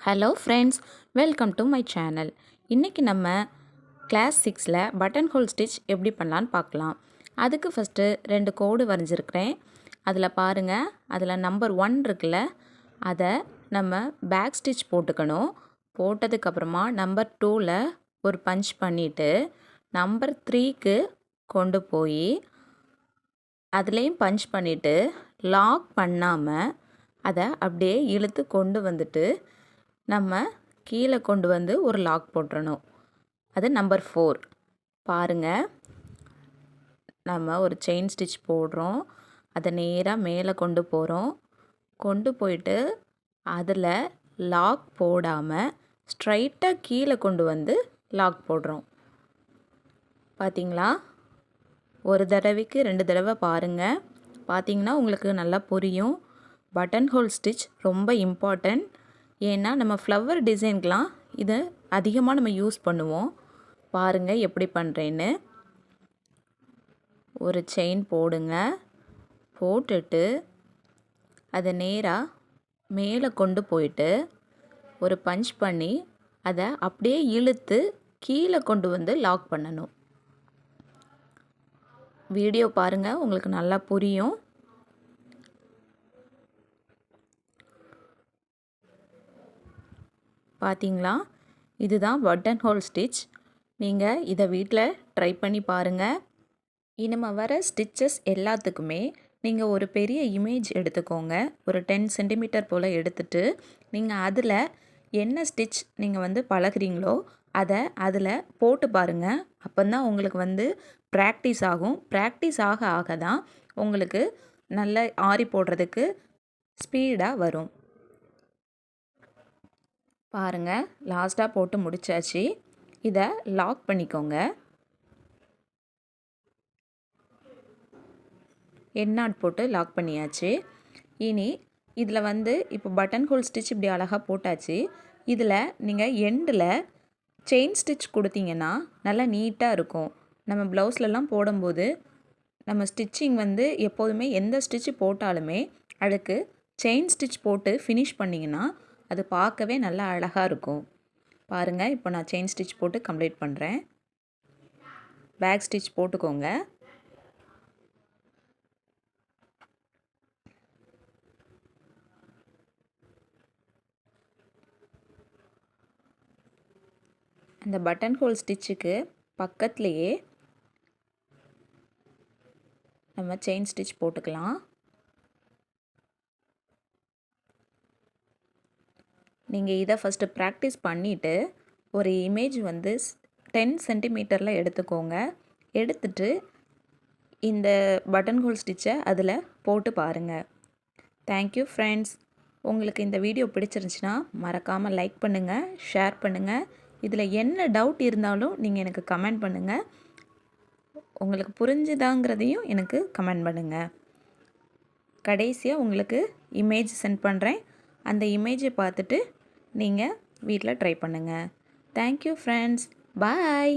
Hello friends welcome to my channel இன்றைக்கி நம்ம class சிக்ஸில் பட்டன் ஹோல் ஸ்டிச் எப்படி பண்ணலான்னு பார்க்கலாம். அதுக்கு ஃபஸ்ட்டு ரெண்டு கோடு வரைஞ்சிருக்கிறேன். அதில் பாருங்கள் அதில் நம்பர் ஒன் இருக்குல்ல அதை நம்ம பேக் ஸ்டிச் போட்டுக்கணும். போட்டதுக்கப்புறமா நம்பர் டூவில் ஒரு பஞ்ச் பண்ணிவிட்டு நம்பர் த்ரீக்கு கொண்டு போய் அதுலேயும் பஞ்ச் பண்ணிவிட்டு லாக் பண்ணாமல் அதை அப்படியே இழுத்து கொண்டு வந்துட்டு நம்ம கீழே கொண்டு வந்து ஒரு லாக் போட்டுறணும். அது நம்பர் ஃபோர் பாருங்கள் நம்ம ஒரு செயின் ஸ்டிச் போடுறோம். அதை நேராக மேலே கொண்டு போகிறோம் கொண்டு போயிட்டு அதில் லாக் போடாமல் ஸ்ட்ரைட்டாக கீழே கொண்டு வந்து லாக் போடுறோம். பார்த்திங்களா ஒரு தடவைக்கு ரெண்டு தடவை பாருங்கள் பார்த்தீங்கன்னா உங்களுக்கு நல்லா புரியும். பட்டன் ஹோல் ஸ்டிச் ரொம்ப இம்பார்ட்டண்ட் ஏன்னா நம்ம ஃப்ளவர் டிசைன்க்கெலாம் இதை அதிகமாக நம்ம யூஸ் பண்ணுவோம். பாருங்கள் எப்படி பண்ணுறேன்னு ஒரு செயின் போடுங்க. போட்டுட்டு அதை நேராக மேலே கொண்டு போயிட்டு ஒரு பஞ்ச் பண்ணி அதை அப்படியே இழுத்து கீழே கொண்டு வந்து லாக் பண்ணணும். வீடியோ பாருங்கள் உங்களுக்கு நல்லா புரியும். பார்த்தீங்களா இதுதான் பட்டன் ஹோல் ஸ்டிச் நீங்கள் இதை வீட்டில் ட்ரை பண்ணி பாருங்கள் இனிமே வர ஸ்டிச்சஸ் எல்லாத்துக்குமே நீங்கள் ஒரு பெரிய இமேஜ் எடுத்துக்கோங்க. ஒரு டென் சென்டிமீட்டர் போல் எடுத்துட்டு நீங்கள் அதில் என்ன ஸ்டிச் நீங்கள் வந்து பழகிறீங்களோ அதை அதில் போட்டு பாருங்கள் அப்போ தான் உங்களுக்கு வந்து ப்ராக்டிஸ் ஆகும். ப்ராக்டிஸ் ஆக ஆக தான் உங்களுக்கு நல்ல ஆரி போடுறதுக்கு ஸ்பீடாக வரும். பாருங்கள் லாஸ்ட்டாக போட்டு முடித்தாச்சு இதை லாக் பண்ணிக்கோங்க. எண்ணாட் போட்டு லாக் பண்ணியாச்சு. இனி இதில் வந்து இப்போ பட்டன் ஹோல் ஸ்டிச் இப்படி அழகாக போட்டாச்சு. இதில் நீங்கள் எண்டில் செயின் ஸ்டிச் கொடுத்தீங்கன்னா நல்லா நீட்டாக இருக்கும். நம்ம ப்ளவுஸ்லலாம் போடும்போது நம்ம ஸ்டிச்சிங் வந்து எப்போதுமே எந்த ஸ்டிச்சு போட்டாலுமே அதுக்கு செயின் ஸ்டிச் போட்டு ஃபினிஷ் பண்ணிங்கன்னா அது பார்க்கவே நல்லா அழகாக இருக்கும். பாருங்கள் இப்போ நான் செயின் ஸ்டிச் போட்டு கம்ப்ளீட் பண்ணுறேன் பேக் ஸ்டிச் போட்டுக்கோங்க. அந்த பட்டன் ஹோல் ஸ்டிச்சுக்கு பக்கத்துலேயே நம்ம செயின் ஸ்டிச் போட்டுக்கலாம். நீங்கள் இதை ஃபஸ்ட்டு ப்ராக்டிஸ் பண்ணிவிட்டு ஒரு இமேஜ் வந்து டென் சென்டிமீட்டரில் எடுத்துக்கோங்க. எடுத்துட்டு இந்த பட்டன் ஹோல் ஸ்டிச்சை அதில் போட்டு பாருங்கள் தேங்க்யூ ஃப்ரெண்ட்ஸ் உங்களுக்கு இந்த வீடியோ பிடிச்சிருந்துச்சின்னா மறக்காமல் லைக் பண்ணுங்கள் ஷேர் பண்ணுங்கள் இதில் என்ன டவுட் இருந்தாலும் நீங்கள் எனக்கு கமெண்ட் பண்ணுங்கள் உங்களுக்கு புரிஞ்சுதாங்கிறதையும் எனக்கு கமெண்ட் பண்ணுங்கள் கடைசியாக உங்களுக்கு இமேஜ் சென்ட் பண்ணுறேன் அந்த இமேஜை பார்த்துட்டு நீங்கள் வீட்டில் ட்ரை பண்ணுங்கள் தேங்க்யூ ஃப்ரெண்ட்ஸ் பாய்